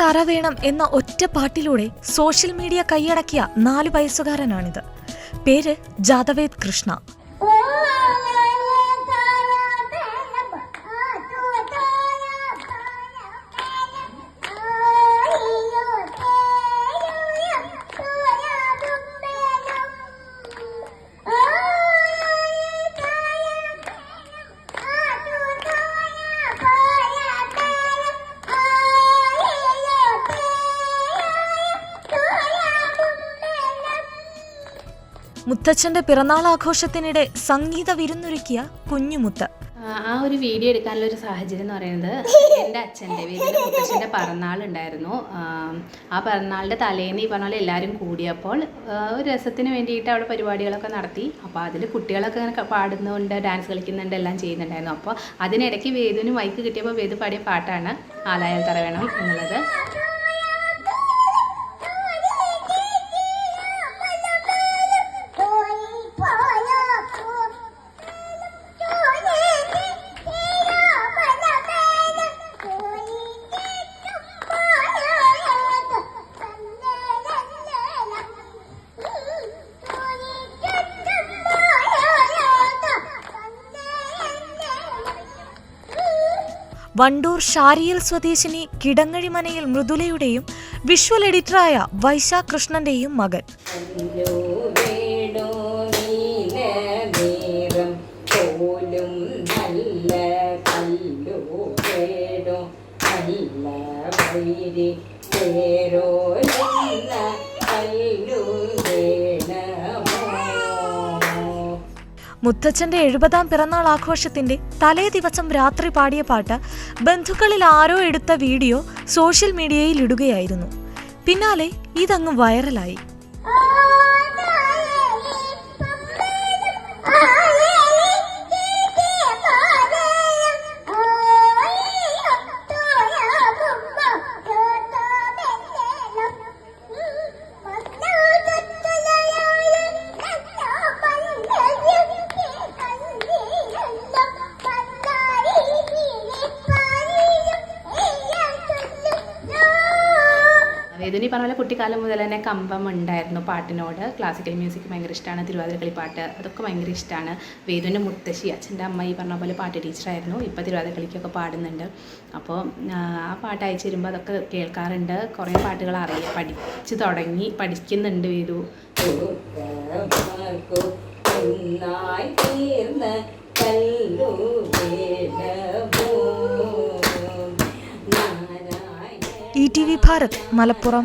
തറ വേണം എന്ന ഒറ്റ പാട്ടിലൂടെ സോഷ്യൽ മീഡിയ കൈയടക്കിയ നാല് വയസ്സുകാരനാണിത്. പേര് ജാദവേദ് കൃഷ്ണ. മുത്തച്ഛന്റെ പിറന്നാൾ ആഘോഷത്തിനിടെ സംഗീത വിരുന്നൊരുക്കിയ കുഞ്ഞുമുത്ത്. ആ, ഒരു വീഡിയോ എടുക്കാനുള്ള ഒരു സാഹചര്യം എന്ന് പറയുന്നത് എന്റെ അച്ഛന്റെ വീട്ടിൽ മുത്തച്ഛന്റെ പിറന്നാൾ ഉണ്ടായിരുന്നു. ആ പിറന്നാളിന്റെ തലേന്ന് ഈ പറഞ്ഞ പോലെ എല്ലാവരും കൂടിയപ്പോൾ ഒരു രസത്തിന് വേണ്ടിയിട്ട് അവിടെ പരിപാടികളൊക്കെ നടത്തി. അപ്പോൾ അതിൽ കുട്ടികളൊക്കെ ഇങ്ങനെ പാടുന്നുണ്ട് ഡാൻസ് കളിക്കുന്നുണ്ട് എല്ലാം ചെയ്യുന്നുണ്ടായിരുന്നു. അപ്പോൾ അതിനിടയ്ക്ക് വേദുവിന് മൈക്ക് കിട്ടിയപ്പോൾ വേദു പാടിയ പാട്ടാണ് ആലായാൽ തറ വേണം എന്നുള്ളത്. വണ്ടൂർ ഷാരിയൽ സ്വദേശിനി കിടങ്ങഴിമനയിൽ മൃദുലയുടെയും വിഷ്വൽ എഡിറ്ററായ വൈശാ കൃഷ്ണന്റെയും മകൻ. മുത്തച്ഛന്റെ എഴുപതാം പിറന്നാൾ ആഘോഷത്തിന്റെ തലേ ദിവസം രാത്രി പാടിയ പാട്ട് ബന്ധുക്കളിൽ ആരോ എടുത്ത വീഡിയോ സോഷ്യൽ മീഡിയയിൽ ഇടുകയായിരുന്നു. പിന്നാലെ ഇതങ്ങ് വൈറലായി. വേദുനി പറഞ്ഞ പോലെ കുട്ടിക്കാലം മുതൽ തന്നെ കമ്പം ഉണ്ടായിരുന്നു പാട്ടിനോട്. ക്ലാസിക്കൽ മ്യൂസിക് ഭയങ്കര ഇഷ്ടമാണ് തിരുവാതിരക്കളി പാട്ട് അതൊക്കെ ഭയങ്കര ഇഷ്ടമാണ് വേദുവിന്റെ മുത്തശ്ശി അച്ഛന്റെ അമ്മ ഈ പറഞ്ഞ പോലെ പാട്ട് ടീച്ചറായിരുന്നു ഇപ്പോൾ തിരുവാതിരക്കളിക്കൊക്കെ പാടുന്നുണ്ട്. അപ്പോൾ ആ പാട്ട് അയച്ചു തരുമ്പോൾ അതൊക്കെ കേൾക്കാറുണ്ട്. കുറേ പാട്ടുകൾ അറിയാം പഠിച്ചു തുടങ്ങി പഠിക്കുന്നുണ്ട് വേദു. T V Bharat Malappuram